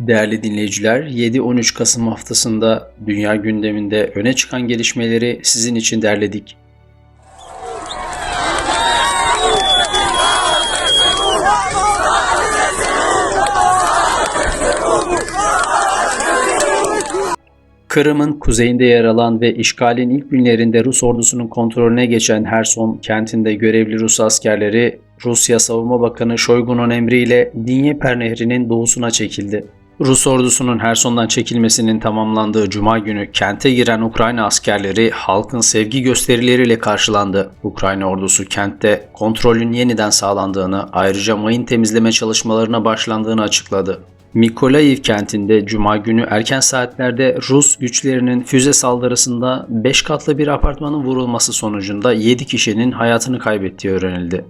Değerli dinleyiciler, 7-13 Kasım haftasında dünya gündeminde öne çıkan gelişmeleri sizin için derledik. Kırım'ın kuzeyinde yer alan ve işgalin ilk günlerinde Rus ordusunun kontrolüne geçen Herson kentinde görevli Rus askerleri Rusya Savunma Bakanı Shoigu'nun emriyle Dnieper Nehri'nin doğusuna çekildi. Rus ordusunun Herson'dan çekilmesinin tamamlandığı cuma günü kente giren Ukrayna askerleri halkın sevgi gösterileriyle karşılandı. Ukrayna ordusu kentte kontrolün yeniden sağlandığını, ayrıca mayın temizleme çalışmalarına başlandığını açıkladı. Mikolayiv kentinde cuma günü erken saatlerde Rus güçlerinin füze saldırısında 5 katlı bir apartmanın vurulması sonucunda 7 kişinin hayatını kaybettiği öğrenildi.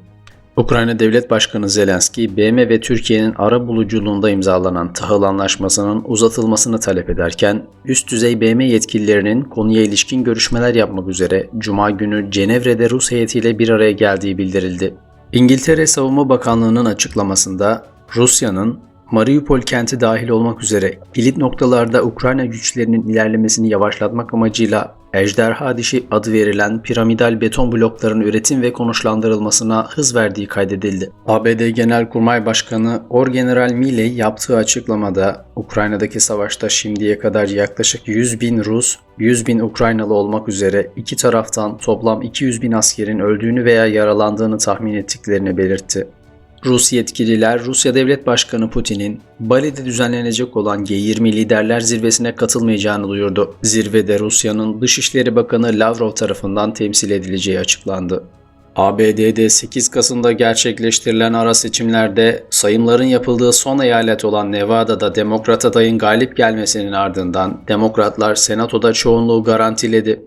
Ukrayna Devlet Başkanı Zelenski, BM ve Türkiye'nin ara buluculuğunda imzalanan tahıl anlaşmasının uzatılmasını talep ederken, üst düzey BM yetkililerinin konuya ilişkin görüşmeler yapmak üzere Cuma günü Cenevre'de Rus heyetiyle bir araya geldiği bildirildi. İngiltere Savunma Bakanlığı'nın açıklamasında Rusya'nın Mariupol kenti dahil olmak üzere kilit noktalarda Ukrayna güçlerinin ilerlemesini yavaşlatmak amacıyla Ejderha Dişi adı verilen piramidal beton blokların üretim ve konuşlandırılmasına hız verdiği kaydedildi. ABD Genelkurmay Başkanı Orgeneral Milley yaptığı açıklamada Ukrayna'daki savaşta şimdiye kadar yaklaşık 100 bin Rus, 100 bin Ukraynalı olmak üzere iki taraftan toplam 200 bin askerin öldüğünü veya yaralandığını tahmin ettiklerini belirtti. Rus yetkililer Rusya Devlet Başkanı Putin'in Bali'de düzenlenecek olan G20 Liderler Zirvesi'ne katılmayacağını duyurdu. Zirvede Rusya'nın Dışişleri Bakanı Lavrov tarafından temsil edileceği açıklandı. ABD'de 8 Kasım'da gerçekleştirilen ara seçimlerde sayımların yapıldığı son eyalet olan Nevada'da Demokrat adayın galip gelmesinin ardından Demokratlar Senatoda çoğunluğu garantiledi.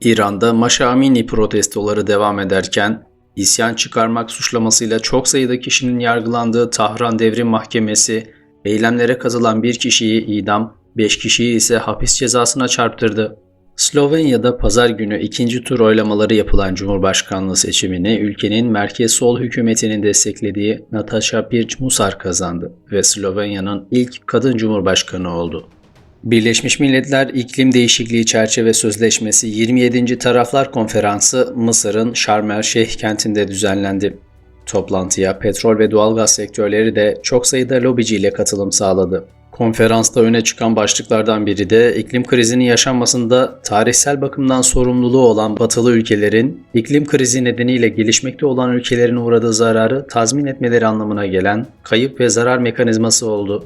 İran'da Maşa Amini protestoları devam ederken İsyan çıkarmak suçlamasıyla çok sayıda kişinin yargılandığı Tahran Devrim Mahkemesi, eylemlere katılan bir kişiyi idam, 5 kişiyi ise hapis cezasına çarptırdı. Slovenya'da pazar günü ikinci tur oylamaları yapılan Cumhurbaşkanlığı seçimini ülkenin merkez sol hükümetinin desteklediği Natasha Pirc-Musar kazandı ve Slovenya'nın ilk kadın cumhurbaşkanı oldu. Birleşmiş Milletler İklim Değişikliği Çerçeve Sözleşmesi 27. Taraflar Konferansı Mısır'ın Şarm el Şeyh kentinde düzenlendi. Toplantıya petrol ve doğalgaz sektörleri de çok sayıda lobiciyle katılım sağladı. Konferansta öne çıkan başlıklardan biri de iklim krizinin yaşanmasında tarihsel bakımdan sorumluluğu olan batılı ülkelerin iklim krizi nedeniyle gelişmekte olan ülkelerin uğradığı zararı tazmin etmeleri anlamına gelen kayıp ve zarar mekanizması oldu.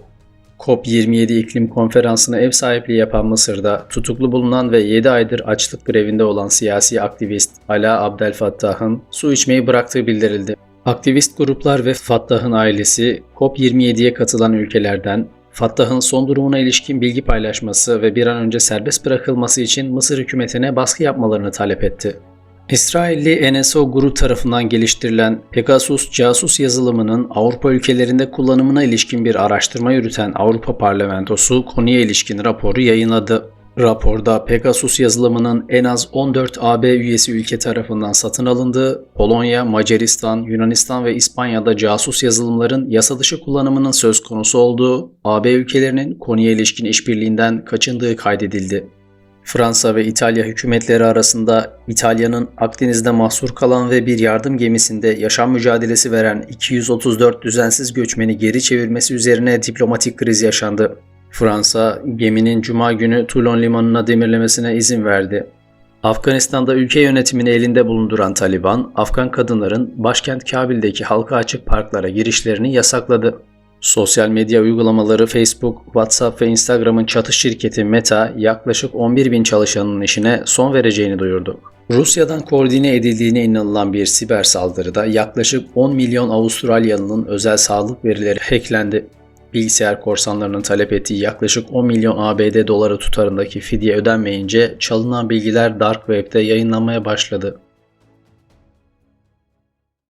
COP27 iklim konferansına ev sahipliği yapan Mısır'da tutuklu bulunan ve 7 aydır açlık grevinde olan siyasi aktivist Ala Abdel Fattah'ın su içmeyi bıraktığı bildirildi. Aktivist gruplar ve Fattah'ın ailesi COP27'ye katılan ülkelerden Fattah'ın son durumuna ilişkin bilgi paylaşması ve bir an önce serbest bırakılması için Mısır hükümetine baskı yapmalarını talep etti. İsrailli NSO Guru tarafından geliştirilen Pegasus casus yazılımının Avrupa ülkelerinde kullanımına ilişkin bir araştırma yürüten Avrupa Parlamentosu konuya ilişkin raporu yayınladı. Raporda Pegasus yazılımının en az 14 AB üyesi ülke tarafından satın alındığı, Polonya, Macaristan, Yunanistan ve İspanya'da casus yazılımların yasa dışı kullanımının söz konusu olduğu, AB ülkelerinin konuya ilişkin işbirliğinden kaçındığı kaydedildi. Fransa ve İtalya hükümetleri arasında İtalya'nın Akdeniz'de mahsur kalan ve bir yardım gemisinde yaşam mücadelesi veren 234 düzensiz göçmeni geri çevirmesi üzerine diplomatik kriz yaşandı. Fransa, geminin cuma günü Toulon limanına demirlemesine izin verdi. Afganistan'da ülke yönetimini elinde bulunduran Taliban, Afgan kadınların başkent Kabil'deki halka açık parklara girişlerini yasakladı. Sosyal medya uygulamaları Facebook, WhatsApp ve Instagram'ın çatı şirketi Meta yaklaşık 11 bin çalışanın işine son vereceğini duyurdu. Rusya'dan koordine edildiğine inanılan bir siber saldırıda yaklaşık 10 milyon Avustralyalı'nın özel sağlık verileri hacklendi. Bilgisayar korsanlarının talep ettiği yaklaşık 10 milyon ABD doları tutarındaki fidye ödenmeyince çalınan bilgiler Dark Web'de yayınlanmaya başladı.